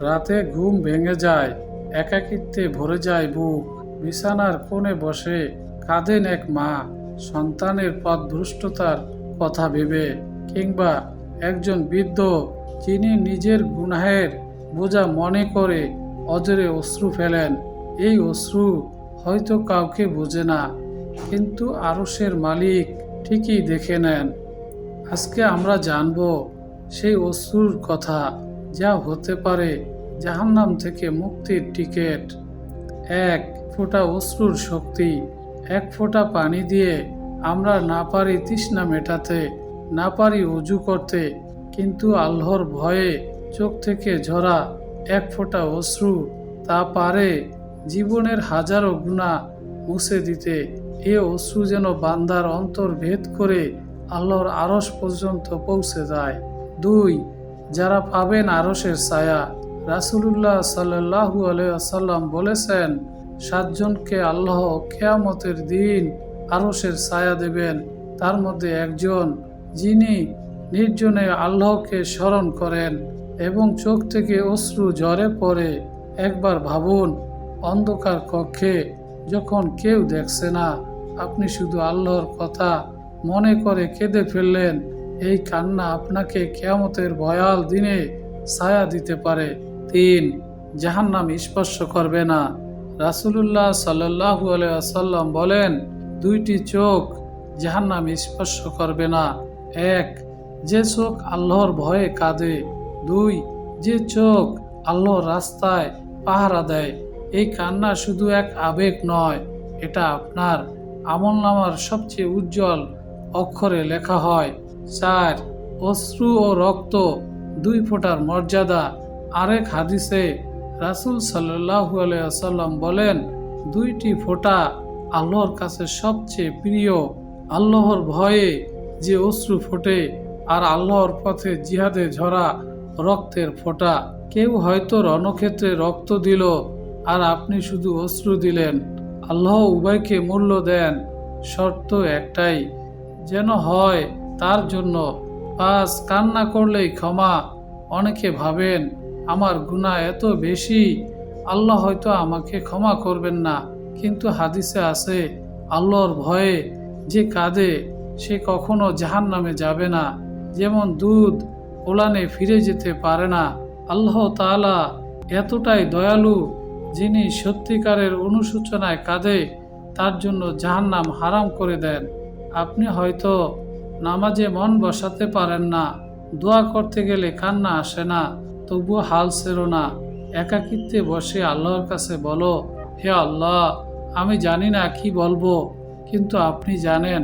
রাতে ঘুম ভেঙে যায়, একাকিত্বে ভরে যায় বুক। বিছানার কোণে বসে কাঁদেন এক মা, সন্তানের পথভ্রষ্টতার কথা ভেবে, কিংবা একজন বৃদ্ধ যিনি নিজের গুনাহের বোঝা মনে করে অজরে অশ্রু ফেলেন। এই অশ্রু হয়তো কাউকে বোঝে না, কিন্তু আরসের মালিক ঠিকই দেখে নেন। আজকে আমরা জানব সেই অশ্রুর কথা। যা হতে পারে জাহান্নাম থেকে মুক্তির টিকিট। এক ফোঁটা অশ্রুর শক্তি, এক ফোঁটা পানি দিয়ে আমরা না পারি তৃষ্ণা মেটাতে, না পারি উজু করতে, কিন্তু আল্লাহর ভয়ে চোখ থেকে ঝরা এক ফোঁটা অশ্রু তা পারে জীবনের হাজারো গুণা মুছে দিতে। এ অশ্রু যেন বান্দার অন্তর ভেদ করে আল্লাহর আরস পর্যন্ত পৌঁছে যায়। দুই যারা পাবেন আরসের ছায়া। রাসুলুল্লাহ সাল্লাহু আলাইসাল্লাম বলেছেন, সাতজনকে আল্লাহ কেয়ামতের দিন আরসের ছায়া দেবেন। তার মধ্যে একজন, যিনি নির্জনে আল্লাহকে স্মরণ করেন এবং চোখ থেকে অশ্রু ঝরে পড়ে, একবার ভাবুন, অন্ধকার কক্ষে যখন কেউ দেখছে না, আপনি শুধু আল্লাহর কথা মনে করে কেঁদে ফেললেন। এই কান্না আপনাকে কেয়ামতের ভয়াল দিনে ছায়া দিতে পারে। তিন, জাহান্নাম স্পর্শ করবে না। রাসুলুল্লাহ সাল্লাহু আসাল্লাম বলেন, দুইটি চোখ জাহান্নাম স্পর্শ করবে না। এক, যে চোখ আল্লাহর ভয়ে কাঁদে। দুই, যে চোখ আল্লাহর রাস্তায় পাহারা দেয়। এই কান্না শুধু এক আবেগ নয়, এটা আপনার আমল নামার সবচেয়ে উজ্জ্বল অক্ষরে লেখা হয়। চার অশ্রু ও রক্ত দুই ফোঁটার মর্যাদা। আরেক হাদিসে রাসুল সাল্লাহু আসাল্লাম বলেন, দুইটি ফোঁটা আল্লাহর কাছে সবচেয়ে প্রিয়। আল্লাহর ভয়ে যে অশ্রু ফোটে আর আল্লাহর পথে জিহাদে ঝরা রক্তের ফোঁটা। কেউ হয়তো রণক্ষেত্রে রক্ত দিল আর আপনি শুধু অশ্রু দিলেন। আল্লাহ উভয়কে মূল্য দেন। শর্ত একটাই, যেন হয় তার জন্য পাস কান্না করলেই ক্ষমা। অনেকে ভাবেন, আমার গুণা এত বেশি, আল্লাহ হয়তো আমাকে ক্ষমা করবেন না। কিন্তু হাদিসে আছে, আল্লাহর ভয়ে যে কাঁদে, সে কখনো জাহান নামে যাবে না। যেমন দুধ ওলানে ফিরে যেতে পারে না। আল্লাহ তাআলা এতটাই দয়ালু, যিনি সত্যিকারের অনুশোচনায় কাঁদে, তার জন্য জাহান্নাম হারাম করে দেন। আপনি হয়তো নামাজে মন বসাতে পারেন না, দোয়া করতে গেলে কান্না আসে না, তবুও হাল সেরো না, একাকিত্বে বসে আল্লাহর কাছে বলো, হে আল্লাহ, আমি জানি না কি বলব, কিন্তু আপনি জানেন,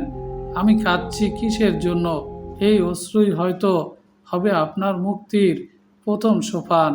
আমি কাঁদছি কিসের জন্য, এই অশ্রুই হয়তো হবে আপনার মুক্তির প্রথম সোপান।